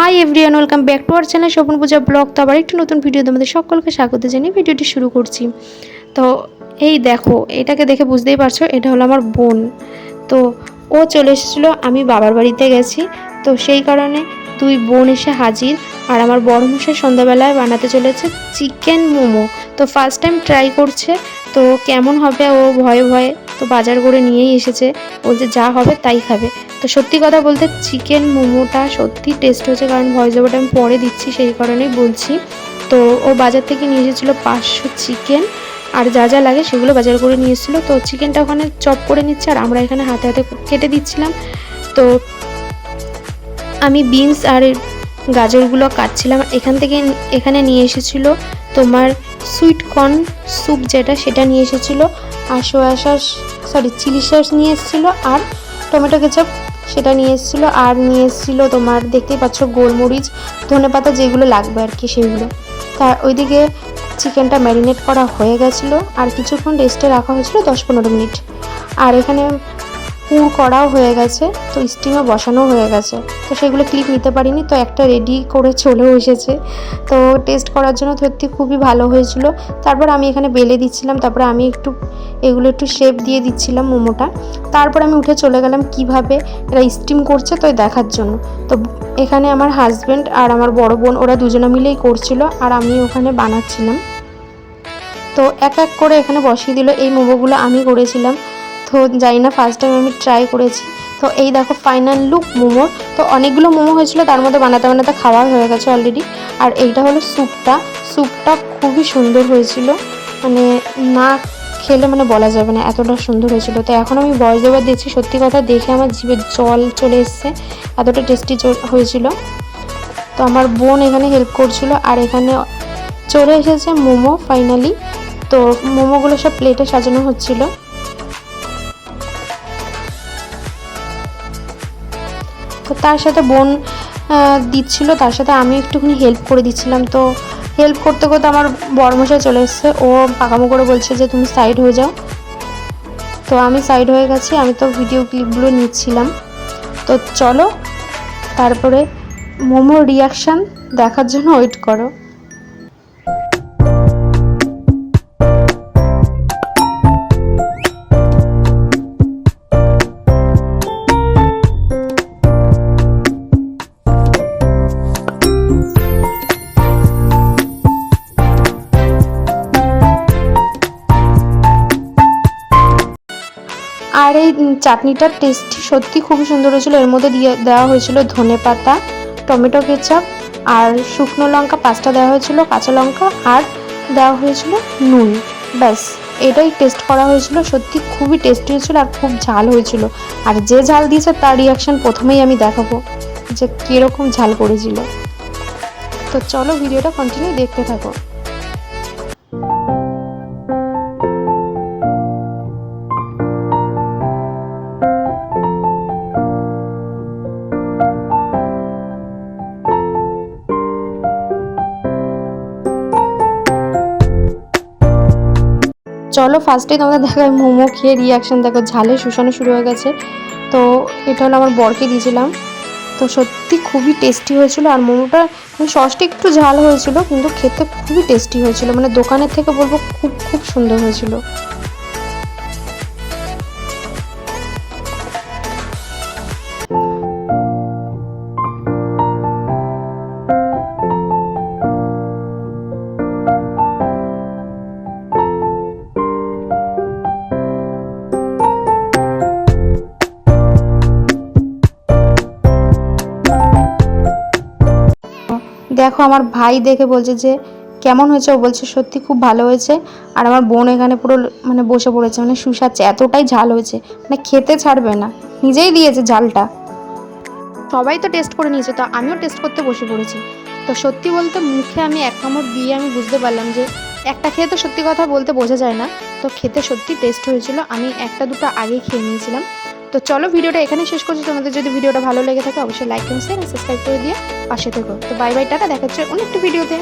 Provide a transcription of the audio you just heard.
Hi everyone welcome back to our channel Swapan Puja blog তো আবার একটি নতুন ভিডিও তোমাদের সকলকে স্বাগত জানিয়ে ভিডিওটি শুরু করছি। তো এই দেখো, এটাকে দেখে বুঝতেই পারছ, এটা হলো আমার বোন। তো ও চলে এসেছিল, আমি বাবার বাড়িতে গেছি। তো সেই কারণে দুই বোন এসে হাজির। আর আমার বড় মশাই সন্ধ্যাবেলায় বানাতে চলেছে চিকেন মোমো। তো ফার্স্ট টাইম ট্রাই করছে, তো কেমন হবে ও ভয়ে ভয়ে তো বাজার করে নিয়েই এসেছে। বলছে, যা হবে তাই খাবে। তো সত্যি কথা বলতে চিকেন মোমোটা সত্যি টেস্ট হয়েছে, কারণ ভয়েস ওভারটা আমি পরে দিচ্ছি, সেই কারণেই বলছি। তো ও বাজার থেকে নিয়ে এসেছিল পাঁচশো চিকেন আর যা যা লাগে সেগুলো বাজার করে নিয়ে এসেছিল। তো চিকেনটা ওখানে চপ করে নিচ্ছে, আর আমরা এখানে হাতে হাতে কেটে দিচ্ছিলাম। তো আমি বিনস আর গাজরগুলো কাটছিলাম। এখান থেকে এখানে নিয়ে এসেছিল তোমার সুইট কর্ন স্যুপ যেটা, সেটা নিয়ে এসেছিল। আর soya sauce sorry chilli sauce নিয়ে এসেছিল আর টমেটো কেচাপ সেটা নিয়ে এসেছিল। আর নিয়ে এসেছিল তোমার দেখতেই পাচ্ছ গোলমরিচ ধনে পাতা যেগুলো লাগবে আর কি সেগুলো। তার ওইদিকে চিকেনটা ম্যারিনেট করা হয়ে গেছিল। আর কিছুক্ষণ রেস্টে রাখা হয়েছিল দশ পনেরো মিনিট। আর এখানে পুর করাও হয়ে গেছে, তো স্টিমে বসানো হয়ে গেছে। তো সেগুলো ক্লিপ নিতে পারিনি, তো একটা রেডি করে চলেও এসেছে। তো টেস্ট করার জন্য সত্যি খুবই ভালো হয়েছিল। তারপর আমি এখানে বেলে দিচ্ছিলাম, তারপরে আমি একটু, এগুলো একটু শেপ দিয়ে দিচ্ছিলাম মোমোটা। তারপর আমি উঠে চলে গেলাম কীভাবে এরা স্টিম করছে তো দেখার জন্য। তো এখানে আমার হাজব্যান্ড আর আমার বড় বোন, ওরা দুজনে মিলেই করছিল আর আমি ওখানে বানাচ্ছিলাম। তো এক এক করে এখানে বসিয়ে দিল, এই মোমোগুলো আমি করেছিলাম। তো জানি না ফার্স্ট টাইম আমি ট্রাই করেছি। তো এই দেখো ফাইনাল লুক মোমোর তো অনেকগুলো মোমো হয়েছিল, তার মধ্যে বানাতে বানাতে খাওয়া হয়ে গেছে অলরেডি আর এইটা হলো স্যুপটা স্যুপটা খুবই সুন্দর হয়েছিল। মানে না খেলে মানে বলা যাবে না, এতটা সুন্দর হয়েছিল। তো এখন আমি বয়স দেবার দিচ্ছি। সত্যি কথা দেখে আমার জিভে জল চলে এসছে, এতটা টেস্টি হয়েছিল। তো আমার বোন এখানে হেল্প করছিল, আর এখানে চলে এসেছে মোমো ফাইনালি তো মোমোগুলো সব প্লেটে সাজানো হচ্ছিল। তো তার সাথে বোন দিচ্ছিল, তার সাথে আমি একটুখানি হেল্প করে দিচ্ছিলাম। তো হেল্প করতে করতে আমার বড়মশাই চলে এসছে। ও পাকামো করে বলছে যে, তুমি সাইড হয়ে যাও। তো আমি সাইড হয়ে গেছি, আমি তো ভিডিও ক্লিপগুলো নিচ্ছিলাম। তো চলো, তারপরে মোমোর রিয়াকশান দেখার জন্য ওয়েট করো। আর এই চাটনিটার টেস্টটি সত্যি খুবই সুন্দর হয়েছিল। এর মধ্যে দিয়ে দেওয়া হয়েছিল ধনে পাতা, টমেটো কেচাপ আর শুকনো লঙ্কা, পাঁচটা দেওয়া হয়েছিল কাঁচা লঙ্কা আর দেওয়া হয়েছিল নুন। ব্যাস, এটাই টেস্ট করা হয়েছিল। সত্যি খুবই টেস্টি হয়েছিল আর খুব ঝাল হয়েছিল। আর যে ঝাল দিয়েছে তার রিয়াকশান প্রথমেই আমি দেখাবো যে কীরকম ঝাল করেছিল। তো চলো ভিডিওটা কন্টিনিউ দেখতে থাকো। চলো ফার্স্টে তোমাদের দেখায় মোমো খেয়ে রিয়াকশান দেখো, ঝালে শুষানো শুরু হয়ে গেছে। তো এটা হলো আমার বরকে দিয়েছিলাম। তো সত্যি খুবই টেস্টি হয়েছিল আর মোমোটা মানে সসটা একটু ঝাল হয়েছিল, কিন্তু খেতে খুবই টেস্টি হয়েছিল। মানে দোকানের থেকে বলব খুব খুব সুন্দর হয়েছিল। দেখো, আমার ভাই দেখে বলছে যে, কেমন হয়েছে? ও বলছে, সত্যি খুব ভালো হয়েছে। আর আমার বোন এখানে পুরো মানে বসে পড়েছে মানে শুষাচ্ছে, এতটাই ঝাল হয়েছে। মানে খেতে ছাড়বে না, নিজেই দিয়েছে ঝালটা। সবাই তো টেস্ট করে নিয়েছে, তো আমিও টেস্ট করতে বসে পড়েছি। তো সত্যি বলতে মুখে আমি এক কামড় দিয়ে আমি বুঝতে পারলাম যে, একটা খেয়ে তো সত্যি কথা বলতে বোঝা যায় না। তো খেতে সত্যি টেস্ট হয়েছিল। আমি একটা দুটো আগে খেয়ে নিয়েছিলাম। তো চলো ভিডিওটা এখানে শেষ করছি। তোমাদের যদি ভিডিওটা ভালো লেগে থাকে, অবশ্যই লাইক কমেন্ট শেয়ার সাবস্ক্রাইব করে দিয়ে পাশে থেকো। তো বাই বাই টাটা। দেখাচ্ছে অন্য একটি ভিডিওতে।